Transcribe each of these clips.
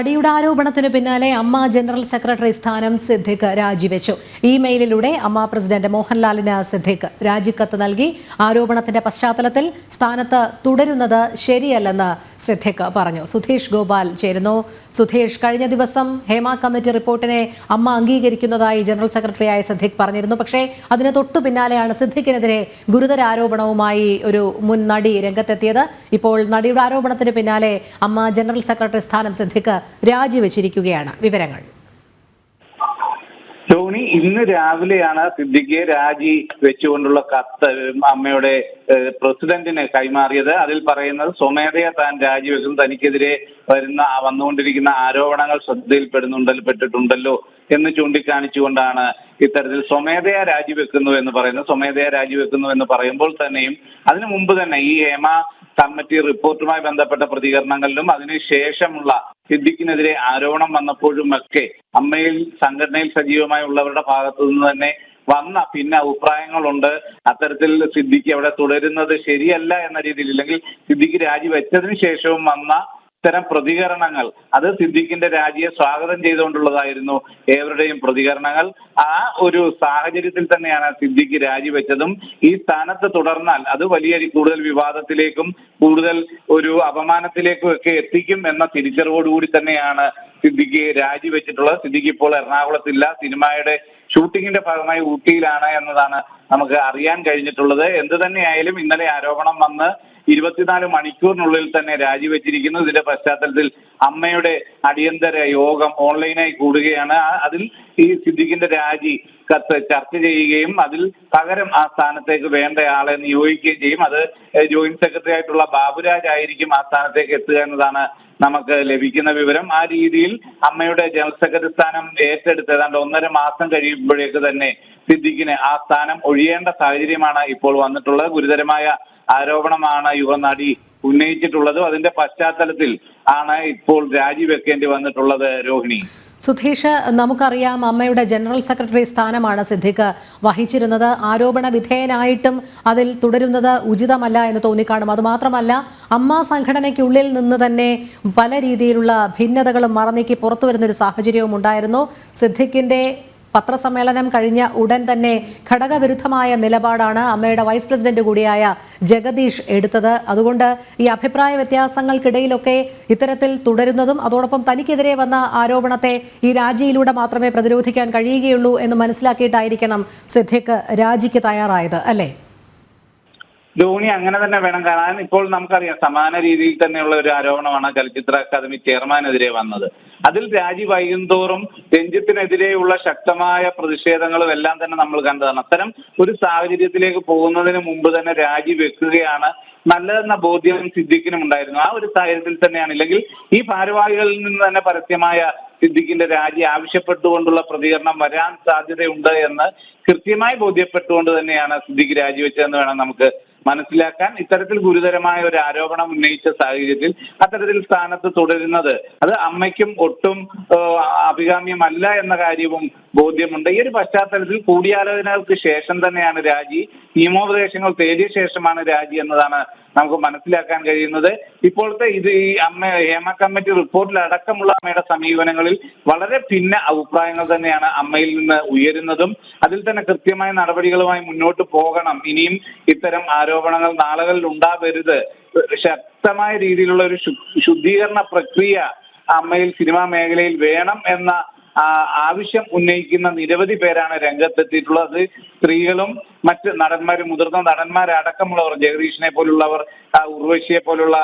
അടിയുടെ ആരോപണത്തിന് പിന്നാലെ അമ്മ ജനറൽ സെക്രട്ടറി സ്ഥാനം സിദ്ദിഖ് രാജിവെച്ചു. ഇമെയിലിലൂടെ അമ്മ പ്രസിഡന്റ് മോഹൻലാലിന് സിദ്ദിഖ് രാജിക്കത്ത് നൽകി. ആരോപണത്തിന്റെ പശ്ചാത്തലത്തിൽ സ്ഥാനത്ത് തുടരുന്നത് ശരിയല്ലെന്ന് സിദ്ദിഖ് പറഞ്ഞു. സുധീഷ് ഗോപാൽ ചേരുന്നു. സുധീഷ് കഴിഞ്ഞ ദിവസം ഹേമ കമ്മിറ്റി റിപ്പോർട്ടിനെ അമ്മ അംഗീകരിക്കുന്നതായി ജനറൽ സെക്രട്ടറിയായ സിദ്ദിഖ് പറഞ്ഞിരുന്നു. പക്ഷേ അതിന് തൊട്ടു പിന്നാലെയാണ് സിദ്ദിഖിനെതിരെ ഗുരുതര ആരോപണവുമായി ഒരു മുൻ നടി രംഗത്തെത്തിയത്. ഇപ്പോൾ നടിയുടെ ആരോപണത്തിന് പിന്നാലെ അമ്മ ജനറൽ സെക്രട്ടറി സ്ഥാനം സിദ്ദിഖ് രാജിവെച്ചിരിക്കുകയാണ്. വിവരങ്ങൾ. ടോണി ഇന്ന് രാവിലെയാണ് സിദ്ദിഖിയെ രാജി വെച്ചുകൊണ്ടുള്ള കത്ത് അമ്മയുടെ പ്രസിഡന്റിന് കൈമാറിയത്. അതിൽ പറയുന്നത് സ്വമേധയാ താൻ രാജിവെക്കും തനിക്കെതിരെ വരുന്ന വന്നുകൊണ്ടിരിക്കുന്ന ആരോപണങ്ങൾ ശ്രദ്ധയിൽപ്പെടുന്നുണ്ടല്ലോ പെട്ടിട്ടുണ്ടല്ലോ എന്ന് ചൂണ്ടിക്കാണിച്ചുകൊണ്ടാണ് ഇത്തരത്തിൽ സ്വമേധയാ രാജിവെക്കുന്നു എന്ന് പറയുന്നത്. സ്വമേധയാ രാജിവെക്കുന്നു എന്ന് പറയുമ്പോൾ തന്നെയും അതിനു മുമ്പ് തന്നെ ഈ ഹേമ കമ്മിറ്റി റിപ്പോർട്ടുമായി ബന്ധപ്പെട്ട പ്രതികരണങ്ങളിലും അതിനുശേഷമുള്ള സിദ്ദിഖിനെതിരെ ആരോപണം വന്നപ്പോഴുമൊക്കെ അമ്മയിൽ സംഘടനയിൽ സജീവമായി ഉള്ളവരുടെ ഭാഗത്തു നിന്ന് തന്നെ വന്ന പിന്നെ അഭിപ്രായങ്ങളുണ്ട്. അത്തരത്തിൽ സിദ്ദിഖ് അവിടെ തുടരുന്നത് ശരിയല്ല എന്ന രീതിയിൽ ഇല്ലെങ്കിൽ സിദ്ദിഖ് രാജിവെച്ചതിന് ശേഷവും വന്ന ഇത്തരം പ്രതികരണങ്ങൾ. അത് സിദ്ദിഖിന്റെ രാജിയെ സ്വാഗതം ചെയ്തുകൊണ്ടുള്ളതായിരുന്നു ഏവരുടെയും പ്രതികരണങ്ങൾ. ആ ഒരു സാഹചര്യത്തിൽ തന്നെയാണ് സിദ്ദിഖ് രാജിവെച്ചതും ഈ സ്ഥാനത്ത് തുടർന്നാൽ അത് വലിയ കൂടുതൽ വിവാദത്തിലേക്കും കൂടുതൽ ഒരു അപമാനത്തിലേക്കും ഒക്കെ എത്തിക്കും എന്ന തിരിച്ചറിവോടുകൂടി തന്നെയാണ് സിദ്ദിഖ് രാജിവെച്ചിട്ടുള്ളത് സിദ്ദിഖ് ഇപ്പോൾ എറണാകുളത്തില്ല. സിനിമയുടെ ഷൂട്ടിങ്ങിന്റെ ഭാഗമായി ഊട്ടിയിലാണ് എന്നതാണ് നമുക്ക് അറിയാൻ കഴിഞ്ഞിട്ടുള്ളത്. എന്ത് തന്നെയായാലും ഇന്നലെ ആരോപണം വന്ന് ഇരുപത്തിനാല് മണിക്കൂറിനുള്ളിൽ തന്നെ രാജിവെച്ചിരിക്കുന്നു. ഇതിന്റെ പശ്ചാത്തലത്തിൽ അമ്മയുടെ അടിയന്തര യോഗം ഓൺലൈനായി കൂടുകയാണ്. അതിൽ ഈ സിദ്ദിഖിന്റെ രാജി കത്ത് ചർച്ച ചെയ്യുകയും അതിൽ പകരം ആ സ്ഥാനത്തേക്ക് വേണ്ട ആളെ നിയോഗിക്കുകയും ചെയ്യും. അത് ജോയിന്റ് സെക്രട്ടറി ആയിട്ടുള്ള ബാബുരാജ് ആയിരിക്കും ആ സ്ഥാനത്തേക്ക് എത്തുക എന്നതാണ് നമുക്ക് ലഭിക്കുന്ന വിവരം. ആ രീതിയിൽ അമ്മയുടെ ജനറൽ സെക്രട്ടറി സ്ഥാനം ഏറ്റെടുത്ത് ഏതാണ്ട് ഒന്നര മാസം കഴിയുമ്പോഴേക്ക് തന്നെ സിദ്ദിഖിന് ആ സ്ഥാനം ഒഴിയേണ്ട സാഹചര്യമാണ് ഇപ്പോൾ വന്നിട്ടുള്ളത്. ഗുരുതരമായ ആരോപണമാണ് യുവനടി ഉന്നയിച്ചിട്ടുള്ളതും. അതിന്റെ പശ്ചാത്തലത്തിൽ ആണ് ഇപ്പോൾ രാജിവെക്കേണ്ടി വന്നിട്ടുള്ളത് രോഹിണി. സുധീഷ് നമുക്കറിയാം അമ്മയുടെ ജനറൽ സെക്രട്ടറി സ്ഥാനമാണ് സിദ്ദിഖ് വഹിച്ചിരുന്നത്. ആരോപണ വിധേയനായിട്ടും അതിൽ തുടരുന്നത് ഉചിതമല്ല എന്ന് തോന്നിക്കാണും. അതുമാത്രമല്ല അമ്മ സംഘടനയ്ക്കുള്ളിൽ നിന്ന് തന്നെ പല രീതിയിലുള്ള ഭിന്നതകളും മറന്നേക്ക് പുറത്തു വരുന്നൊരു സാഹചര്യവും ഉണ്ടായിരുന്നു. സിദ്ദിഖിന്റെ പത്രസമ്മേളനം കഴിഞ്ഞ ഉടൻ തന്നെ ഘടകവിരുദ്ധമായ നിലപാടാണ് അമ്മയുടെ വൈസ് പ്രസിഡന്റ് കൂടിയായ ജഗദീഷ് എടുത്തത്. അതുകൊണ്ട് ഈ അഭിപ്രായ വ്യത്യാസങ്ങൾക്കിടയിലൊക്കെ ഇത്തരത്തിൽ തുടരുന്നതും അതോടൊപ്പം തനിക്കെതിരെ വന്ന ആരോപണത്തെ ഈ രാജിയിലൂടെ മാത്രമേ പ്രതിരോധിക്കാൻ കഴിയുകയുള്ളൂ എന്ന് മനസ്സിലാക്കിയിട്ടായിരിക്കണം സിദ്ദിഖ് രാജിക്ക് തയ്യാറായത് അല്ലേ? ധോണി അങ്ങനെ തന്നെ വേണം കാണാൻ. ഇപ്പോൾ നമുക്കറിയാം സമാന രീതിയിൽ തന്നെയുള്ള ഒരു ആരോപണമാണ് ചലച്ചിത്ര അക്കാദമി ചെയർമാനെതിരെ വന്നത്. അതിൽ രാജി വൈകുന്തോറും രഞ്ജിത്തിനെതിരെയുള്ള ശക്തമായ പ്രതിഷേധങ്ങളും എല്ലാം തന്നെ നമ്മൾ കണ്ടതാണ്. അത്തരം ഒരു സാഹചര്യത്തിലേക്ക് പോകുന്നതിന് മുമ്പ് തന്നെ രാജി വെക്കുകയാണ് നല്ലതെന്ന ബോധ്യം സിദ്ദിഖിനും ഉണ്ടായിരുന്നു. ആ ഒരു സാഹചര്യത്തിൽ തന്നെയാണ്. ഇല്ലെങ്കിൽ ഈ ഭാരവാഹികളിൽ നിന്ന് തന്നെ പരസ്യമായ സിദ്ദിഖിന്റെ രാജി ആവശ്യപ്പെട്ടുകൊണ്ടുള്ള പ്രതികരണം വരാൻ സാധ്യതയുണ്ട് എന്ന് കൃത്യമായി ബോധ്യപ്പെട്ടുകൊണ്ട് തന്നെയാണ് സിദ്ദിഖ് രാജിവെച്ചതെന്ന് വേണം നമുക്ക് മനസ്സിലാക്കാൻ ഇത്തരത്തിൽ ഗുരുതരമായ ഒരു ആരോപണം ഉന്നയിച്ച സാഹചര്യത്തിൽ അത്തരത്തിൽ സ്ഥാനത്ത് തുടരുന്നത് അത് അമ്മയ്ക്കും ഒട്ടും അഭികാമ്യമല്ല എന്ന കാര്യവും ബോധ്യമുണ്ട്. ഈ ഒരു പശ്ചാത്തലത്തിൽ കൂടിയാലോചനകൾക്ക് ശേഷം തന്നെയാണ് രാജി. നിയമോപദേശങ്ങൾ തേടിയ ശേഷമാണ് രാജി എന്നതാണ് നമുക്ക് മനസ്സിലാക്കാൻ കഴിയുന്നത്. ഇപ്പോഴത്തെ ഇത് ഈ അമ്മ ഹേമ കമ്മിറ്റി റിപ്പോർട്ടിൽ അടക്കമുള്ള അമ്മയുടെ സമീപനങ്ങളിൽ വളരെ ഭിന്ന അഭിപ്രായങ്ങൾ തന്നെയാണ് അമ്മയിൽ നിന്ന് ഉയരുന്നതും. അതിൽ തന്നെ കൃത്യമായ നടപടികളുമായി മുന്നോട്ട് പോകണം. ഇനിയും ഇത്തരം ആരോപണങ്ങൾ നാളുകളിൽ ഉണ്ടാവരുത്. ശക്തമായ രീതിയിലുള്ള ഒരു ശുദ്ധീകരണ പ്രക്രിയ അമ്മയിൽ സിനിമാ മേഖലയിൽ വേണം എന്ന ആവശ്യം ഉന്നയിക്കുന്ന നിരവധി പേരാണ് രംഗത്തെത്തിയിട്ടുള്ളത്. സ്ത്രീകളും മറ്റ് നടന്മാരും മുതിർന്ന നടന്മാരടക്കമുള്ളവർ ജഗദീഷിനെ പോലുള്ളവർ ഉർവശിയെ പോലുള്ള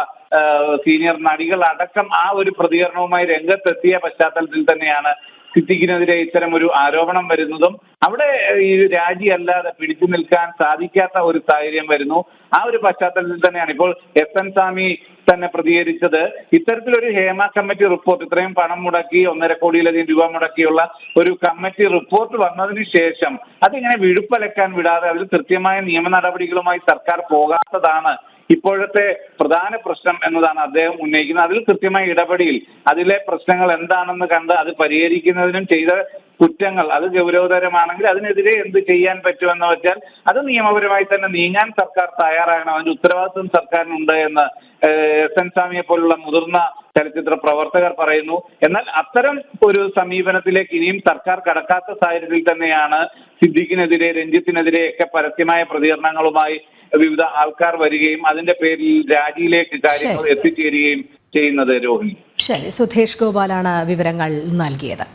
സീനിയർ നടികൾ അടക്കം ആ ഒരു പ്രതികരണവുമായി രംഗത്തെത്തിയ പശ്ചാത്തലത്തിൽ തന്നെയാണ് സിദ്ദിഖിനെതിരെ ഇത്തരം ഒരു ആരോപണം വരുന്നതും. അവിടെ ഈ രാജി അല്ലാതെ പിടിച്ചു നിൽക്കാൻ സാധിക്കാത്ത ഒരു സാഹചര്യം വരുന്നു. ആ ഒരു പശ്ചാത്തലത്തിൽ തന്നെയാണ് ഇപ്പോൾ എസ് എൻ സ്വാമി തന്നെ പ്രതികരിച്ചത്. ഇത്തരത്തിലൊരു ഹേമ കമ്മിറ്റി റിപ്പോർട്ട് ഇത്രയും പണം മുടക്കി ഒന്നര കോടിയിലധികം രൂപ മുടക്കിയുള്ള ഒരു കമ്മിറ്റി റിപ്പോർട്ട് വന്നതിന് ശേഷം അതിങ്ങനെ വിഴുപ്പലക്കാൻ വിടാതെ അതിൽ കൃത്യമായ നിയമ നടപടികളുമായി സർക്കാർ പോകാത്തതാണ് ഇപ്പോഴത്തെ പ്രധാന പ്രശ്നം എന്നതാണ് അദ്ദേഹം ഉന്നയിക്കുന്നത്. അതിൽ കൃത്യമായ ഇടപെടിയിൽ അതിലെ പ്രശ്നങ്ങൾ എന്താണെന്ന് കണ്ട് അത് പരിഹരിക്കുന്നതിനും ചെയ്ത കുറ്റങ്ങൾ അത് ഗൗരവതരമാണെങ്കിൽ അതിനെതിരെ എന്ത് ചെയ്യാൻ പറ്റുമെന്ന് വെച്ചാൽ അത് നിയമപരമായി തന്നെ നീങ്ങാൻ സർക്കാർ തയ്യാറാകണം. അതിന്റെ ഉത്തരവാദിത്വം സർക്കാരിനുണ്ട് എന്ന് എസ് എൻ സ്വാമിയെ പോലുള്ള മുതിർന്ന ചലച്ചിത്ര പ്രവർത്തകർ പറയുന്നു. എന്നാൽ അത്തരം ഒരു സമീപനത്തിലേക്ക് ഇനിയും സർക്കാർ കടക്കാത്ത സാഹചര്യത്തിൽ തന്നെയാണ് സിദ്ദിഖിനെതിരെ രഞ്ജിത്തിനെതിരെ ഒക്കെ പരസ്യമായ പ്രതികരണങ്ങളുമായി വിവിധ ആൾക്കാർ വരികയും അതിന്റെ പേരിൽ രാജിയിലേക്ക് കാര്യങ്ങൾ എത്തിച്ചേരുകയും ചെയ്യുന്നത് രോഹിണി. ശരി. സുധേഷ് ഗോപാലാണ് വിവരങ്ങൾ നൽകിയത്.